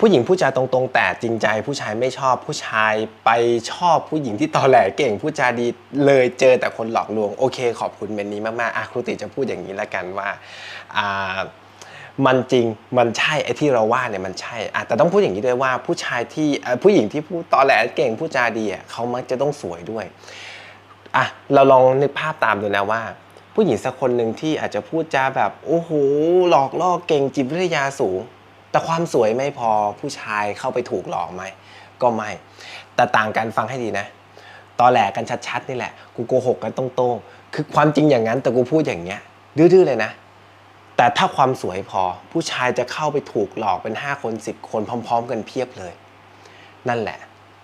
ผู้หญิงผู้จายตรงๆ แต่จริงใจผู้ชายไม่ชอบผู้ชายไปชอบผู้หญิงที่ตอแหลเก่งผู้จาดีเลยเจอแต่คนหลอกลวง โอเค ขอบคุณเมนนี้มากๆอะครูติจะพูดอย่างนี้แล้วกันว่าอ่ามันจริงมันใช่ไอ้ที่เราว่าเนี่ยมันใช่แต่ต้องพูดอย่างนี้ด้วยว่าผู้ชายที่ผู้หญิงที่พูดตอแหลเก่งผู้จาดีเขามักจะต้องสวยด้วยอะเราลองนึกภาพตามดูนะว่า ผู้หญิงสักคนหนึ่งที่อาจจะพูดจาแบบโอ้โหหลอกล่อเก่งจิตวิทยาสูง แต่ความสวยไม่พอผู้ชายเข้าไปถูกหลอกไหมก็ไม่ แต่ต่างกันฟังให้ดีนะตอแหลกันชัดๆนี่แหละ กูโกหกกันตรงๆ คือความจริงอย่างนั้นแต่กูพูดอย่างเงี้ย ดื้อๆเลยนะ แต่ถ้าความสวยพอ ผู้ชายจะเข้าไปถูกหลอกเป็น 5 คน 10 คนพร้อม ๆ กันเพียบเลย นั่นแหละ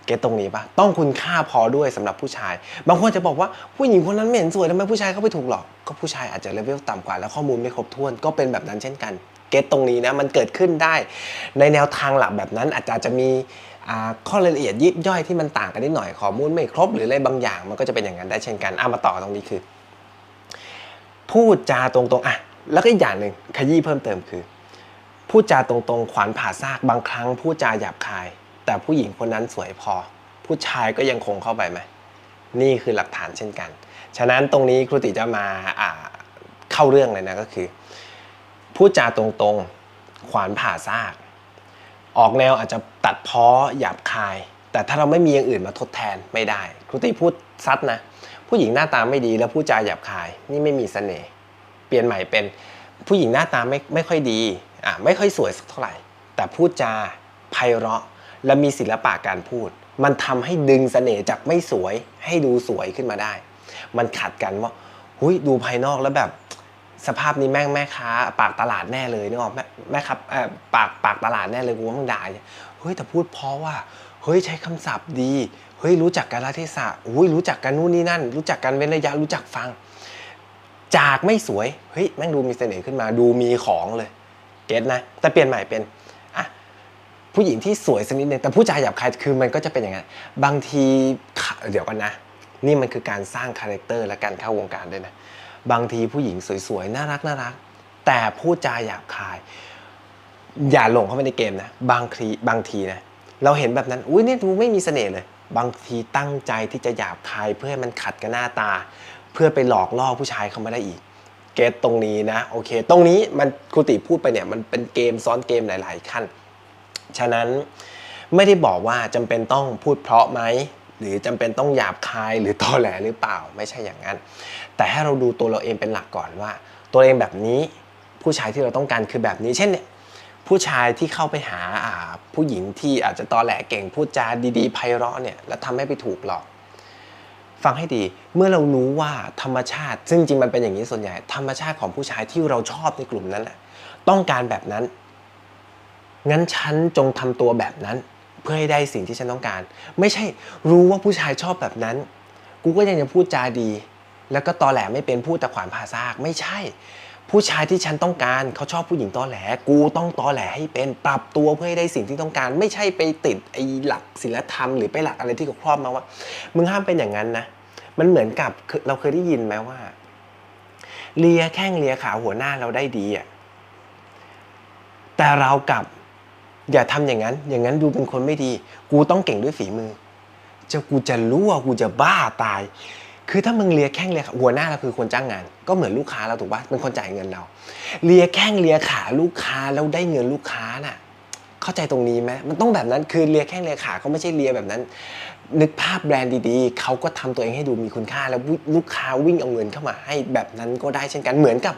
เก็ตตรงนี้ปะต้องคุณค่าพอด้วยสำหรับผู้ชาย บางคนจะบอกว่าผู้หญิงคนนั้นไม่เห็นสวยทำไมผู้ชายเข้าไปถูกหลอก ก็ผู้ชายอาจจะเลเวลต่ำกว่า แล้วข้อมูลไม่ครบถ้วนก็เป็นแบบนั้นเช่นกัน เก็ตตรงนี้นะมันเกิดขึ้นได้ ในแนวทางหลักแบบนั้นอาจจะจะมีข้อรายละเอียดยิบย่อยที่มันต่างกันนิดหน่อยข้อมูลไม่ครบหรืออะไรบางอย่าง มันก็จะเป็นอย่างนั้นได้เช่นกันเอามาต่อตรงนี้คือ พูดจาตรงๆอะแล้วก็อีกอย่างหนึ่งขยี้เพิ่มเติมคือ พูดจาตรงๆ ขวานผ่าซากบางครั้งพูดจาหยาบคาย แต่ผู้หญิงคนนั้นสวยพอ ผู้ชายก็ยังคงเข้าไปไหมนี่คือหลักฐานเช่นกัน ฉะนั้นตรงนี้ครูติจะมาอ่าเข้าเรื่องเลยนะก็คือ พูดจาตรงๆ ขวานผ่าซาก ออกแนวอาจจะตัดเพ้อหยาบคาย แต่ถ้าเราไม่มีอย่างอื่นมาทดแทนไม่ได้ ครูติพูดซัดนะ ผู้หญิงหน้าตาไม่ดีแล้วพูดจาหยาบคาย นี่ไม่มีเสน่ห์ เปลี่ยนใหม่เป็นผู้หญิงหน้าตาไม่ไม่ค่อยดี อะไม่ค่อยสวยสักเท่าไหร่ แต่พูดจาไพเราะ และมีศิลปะการพูด มันทำให้ดึงเสน่ห์จากไม่สวยให้ดูสวยขึ้นมาได้ มันขัดกันว่า หุยดูภายนอกแล้วแบบ สภาพนี้แม่งแม่ค้าปากตลาดแน่เลยนึกออกไหมแม่ครับเออปากปากตลาดแน่เลยกูว่ามึงด่าเนี่ยเฮ้ยแต่พูดเพราะว่าเฮ้ยใช้คำศัพท์ดีเฮ้ยรู้จักกาลเทศะอุ้ยรู้จักกันนู่นนี่นั่น รู้จักกันเว้นระยะรู้จักฟัง จากไม่สวยเฮ้ยแม่งดูมีเสน่ห์ขึ้นมาดูมีของเลยเก็ตนะแต่เปลี่ยนใหม่เป็นอะผู้หญิงที่สวยสักนิดนึงแต่ผู้จายหยาบคายคือมันก็จะเป็นอย่างนั้นบางทีเดี๋ยวกันนะ นี่มันคือการสร้างคาแรคเตอร์และการเข้าวงการด้วยนะ บางทีผู้หญิงสวยๆ น่ารักน่ารัก แต่พูดจาหยาบคาย อย่าหลงเข้าไปในเกมนะ บางทีบางทีนะ เราเห็นแบบนั้น อุ้ยเนี่ยดูไม่มีเสน่ห์เลย บางทีตั้งใจที่จะหยาบคายเพื่อให้มันขัดกับหน้าตา เพื่อไปหลอกล่อผู้ชายเข้ามาได้อีก เกตตรงนี้นะ โอเค ตรงนี้มันครูติพูดไปเนี่ย มันเป็นเกมซ้อนเกมหลาย ๆ ขั้น ฉะนั้นไม่ได้บอกว่าจำเป็นต้องพูดเพราะไหม หรือจำเป็นต้องหยาบคายหรือตอแหลหรือเปล่าไม่ใช่อย่างนั้น แต่ให้เราดูตัวเราเองเป็นหลักก่อนว่า ตัวเองแบบนี้ผู้ชายที่เราต้องการคือแบบนี้ เช่นเนี่ยผู้ชายที่เข้าไปหาาผู้หญิงที่อาจจะตอแหลเก่งพูดจาดีๆไพเราะเนี่ยแล้วทำให้ไปถูกหลอก ฟังให้ดีเมื่อเรารู้ว่าธรรมชาติ ซึ่งจริงมันเป็นอย่างนี้ส่วนใหญ่ ธรรมชาติของผู้ชายที่เราชอบในกลุ่มนั้นแหละต้องการแบบนั้น งั้นฉันจงทำตัวแบบนั้น เพื่อให้ได้สิ่งที่ฉันต้องการ ไม่ใช่รู้ว่าผู้ชายชอบแบบนั้น กูก็ยังจะพูดจาดี แล้วก็ตอแหลไม่เป็นพูดแต่ขวานผ่าซากไม่ใช่ ผู้ชายที่ฉันต้องการเขาชอบผู้หญิงตอแหล กูต้องตอแหลให้เป็นปรับตัวเพื่อให้ได้สิ่งที่ต้องการ ไม่ใช่ไปติดไอ้หลักศีลธรรมหรือไปหลักอะไรที่เขาครอบมาว่า มึงห้ามเป็นอย่างนั้นนะมันเหมือนกับเราเคยได้ยินไหมว่าเลียแข้งเลียขาหัวหน้าเราได้ดีอะแต่เรากลับ อย่าทำอย่างนั้น อย่างนั้นดูเป็นคนไม่ดี กูต้องเก่งด้วยฝีมือ จะกูจะรู้ว่ากูจะบ้าตาย คือถ้ามึงเลียแข้งเลียขาหัวหน้าเราคือคนจ้างงาน ก็เหมือนลูกค้าเราถูกปะเป็นคนจ่ายเงินเรา เลียแข้งเลียขาลูกค้าแล้วได้เงินลูกค้าน่ะ เข้าใจตรงนี้ไหมมันต้องแบบนั้นคือเลียแข้งเลียขาเขาไม่ใช่เลียแบบนั้น นึกภาพแบรนด์ดีๆเขาก็ทำตัวเองให้ดูมีคุณค่า แล้วลูกค้าวิ่งเอาเงินเข้ามาให้แบบนั้นก็ได้เช่นกันเหมือนกับ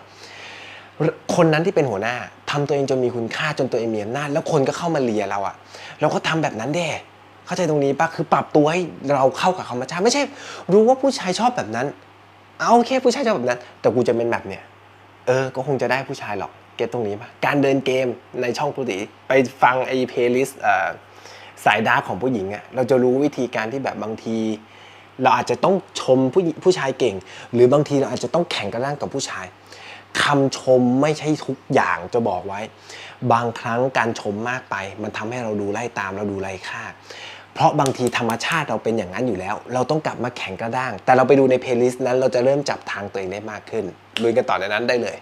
คนนั้นที่เป็นหัวหน้า ทำตัวเองจนมีคุณค่าจนตัวเองมีอำนาจแล้วคนก็เข้ามาเลียเราอะเราก็ทำแบบนั้นเด้เข้าใจตรงนี้ปะคือปรับตัวให้เราเข้ากับธรรมชาติไม่ใช่ รู้ว่าผู้ชายชอบแบบนั้น เอาโอเคผู้ชายชอบแบบนั้น แต่กูจะเป็นแบบเนี้ยเออ ก็คงจะได้ผู้ชายหรอกเก็ตตรงนี้ปะการเดินเกมในช่องปกติไปฟังไอ้เพลย์ลิสต์สายดาร์กของผู้หญิงอะเราจะรู้วิธีการที่แบบบางที เราอาจจะต้องชมผู้ผู้ชายเก่ง หรือบางทีเราอาจจะต้องแข่งกันร่างกับผู้ชาย คำชมไม่ใช่ทุกอย่างจะบอกไว้ บางครั้งการชมมากไป มันทำให้เราดูไล่ตามเราดูไล่ค่า เพราะบางทีธรรมชาติเราเป็นอย่างนั้นอยู่แล้ว เราต้องกลับมาแข่งกระด้าง แต่เราไปดูในเพลย์ลิสต์นั้นเราจะเริ่มจับทางตัวเองได้มากขึ้นลุยกันต่อในนั้นได้เลย